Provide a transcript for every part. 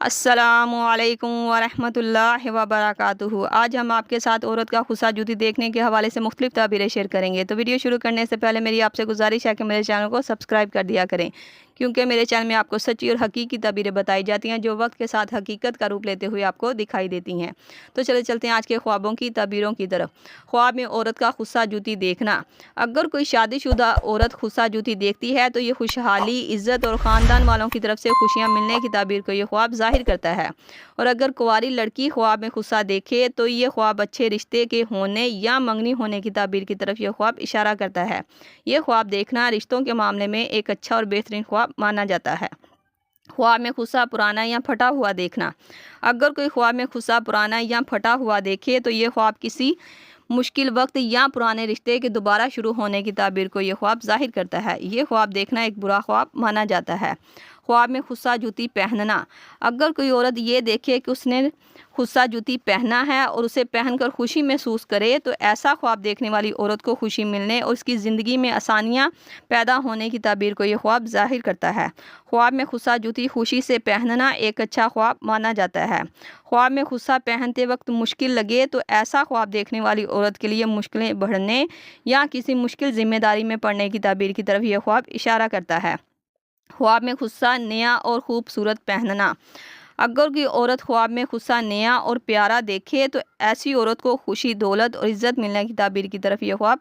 السلام علیکم ورحمۃ اللہ وبرکاتہ۔ آج ہم آپ کے ساتھ عورت کا خصہ جوتی دیکھنے کے حوالے سے مختلف تعبیریں شیئر کریں گے۔ تو ویڈیو شروع کرنے سے پہلے میری آپ سے گزارش ہے کہ میرے چینل کو سبسکرائب کر دیا کریں۔ کیونکہ میرے چینل میں آپ کو سچی اور حقیقی تعبیریں بتائی جاتی ہیں جو وقت کے ساتھ حقیقت کا روپ لیتے ہوئے آپ کو دکھائی دیتی ہیں۔ تو چلے چلتے ہیں آج کے خوابوں کی تعبیروں کی طرف۔ خواب میں عورت کا خصہ جوتی دیکھنا۔ اگر کوئی شادی شدہ عورت خصہ جوتی دیکھتی ہے تو یہ خوشحالی، عزت اور خاندان والوں کی طرف سے خوشیاں ملنے کی تعبیر کو یہ خواب ظاہر کرتا ہے۔ اور اگر کواری لڑکی خواب میں خصہ دیکھے تو یہ خواب اچھے رشتے کے ہونے یا منگنی ہونے کی تعبیر کی طرف یہ خواب اشارہ کرتا ہے۔ یہ خواب دیکھنا رشتوں کے معاملے میں ایک اچھا اور بہترین خواب مانا جاتا ہے۔ خواب میں خصہ پرانا یا پھٹا ہوا دیکھنا۔ اگر کوئی خواب میں خصہ پرانا یا پھٹا ہوا دیکھے تو یہ خواب کسی مشکل وقت یا پرانے رشتے کے دوبارہ شروع ہونے کی تعبیر کو یہ خواب ظاہر کرتا ہے۔ یہ خواب دیکھنا ایک برا خواب مانا جاتا ہے۔ خواب میں خصہ جوتی پہننا۔ اگر کوئی عورت یہ دیکھے کہ اس نے خصہ جوتی پہنا ہے اور اسے پہن کر خوشی محسوس کرے، تو ایسا خواب دیکھنے والی عورت کو خوشی ملنے اور اس کی زندگی میں آسانیاں پیدا ہونے کی تعبیر کو یہ خواب ظاہر کرتا ہے۔ خواب میں خصہ جوتی خوشی سے پہننا ایک اچھا خواب مانا جاتا ہے۔ خواب میں خصہ پہنتے وقت مشکل لگے، تو ایسا خواب دیکھنے والی عورت کے لیے مشکلیں بڑھنے یا کسی مشکل ذمہ داری میں پڑنے کی تعبیر کی طرف یہ خواب اشارہ کرتا ہے۔ خواب میں خصہ نیا اور خوبصورت پہننا۔ اگر کوئی عورت خواب میں خصہ نیا اور پیارا دیکھے تو ایسی عورت کو خوشی، دولت اور عزت ملنے کی تعبیر کی طرف یہ خواب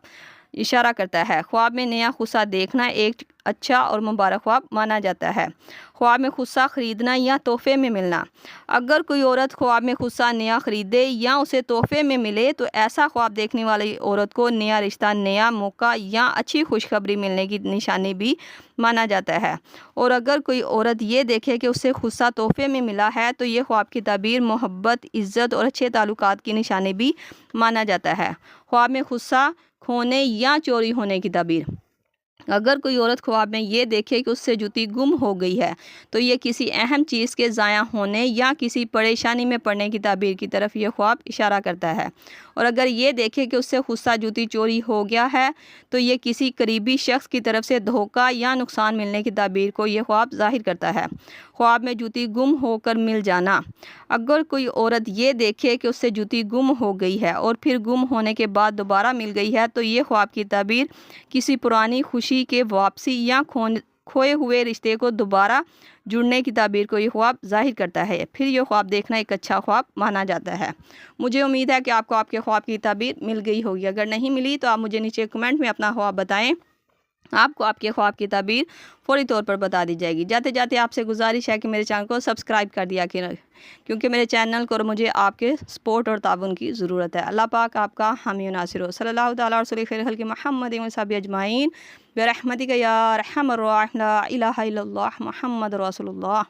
اشارہ کرتا ہے۔ خواب میں نیا خصہ دیکھنا ایک اچھا اور مبارک خواب مانا جاتا ہے۔ خواب میں خصہ خریدنا یا تحفے میں ملنا۔ اگر کوئی عورت خواب میں خصہ نیا خریدے یا اسے تحفے میں ملے تو ایسا خواب دیکھنے والی عورت کو نیا رشتہ، نیا موقع یا اچھی خوشخبری ملنے کی نشانی بھی مانا جاتا ہے۔ اور اگر کوئی عورت یہ دیکھے کہ اسے خصہ تحفے میں ملا ہے تو یہ خواب کی تعبیر محبت، عزت اور اچھے تعلقات کی نشانی بھی مانا جاتا ہے۔ خواب میں خصہ کھونے یا چوری ہونے کی تعبیر۔ اگر کوئی عورت خواب میں یہ دیکھے کہ اس سے جوتی گم ہو گئی ہے، تو یہ کسی اہم چیز کے ضائع ہونے یا کسی پریشانی میں پڑنے کی تعبیر کی طرف یہ خواب اشارہ کرتا ہے۔ اور اگر یہ دیکھے کہ اس سے خصہ جوتی چوری ہو گیا ہے، تو یہ کسی قریبی شخص کی طرف سے دھوکہ یا نقصان ملنے کی تعبیر کو یہ خواب ظاہر کرتا ہے۔ خواب میں جوتی گم ہو کر مل جانا۔ اگر کوئی عورت یہ دیکھے کہ اس سے جوتی گم ہو گئی ہے اور پھر گم ہونے کے بعد دوبارہ مل گئی ہے، تو یہ خواب کی تعبیر کسی پرانی خوشی کے واپسی یا کھوئے ہوئے رشتے کو دوبارہ جڑنے کی تعبیر کو یہ خواب ظاہر کرتا ہے۔ پھر یہ خواب دیکھنا ایک اچھا خواب مانا جاتا ہے۔ مجھے امید ہے کہ آپ کو آپ کے خواب کی تعبیر مل گئی ہوگی۔ اگر نہیں ملی تو آپ مجھے نیچے کمنٹ میں اپنا خواب بتائیں۔ آپ کو آپ کے خواب کی تعبیر فوری طور پر بتا دی جائے گی۔ جاتے جاتے آپ سے گزارش ہے کہ میرے چینل کو سبسکرائب کر دیا کہ کیونکہ میرے چینل کو مجھے آپ کے سپورٹ اور تعاون کی ضرورت ہے۔ اللہ پاک آپ کا حامی ناصر ہو۔ صلی اللہ تعالیٰ رسول خیر خلق محمد صحابی اجمعین۔ برحمتک یا رحم الرحمن الہ الا اللہ محمد رسول اللہ۔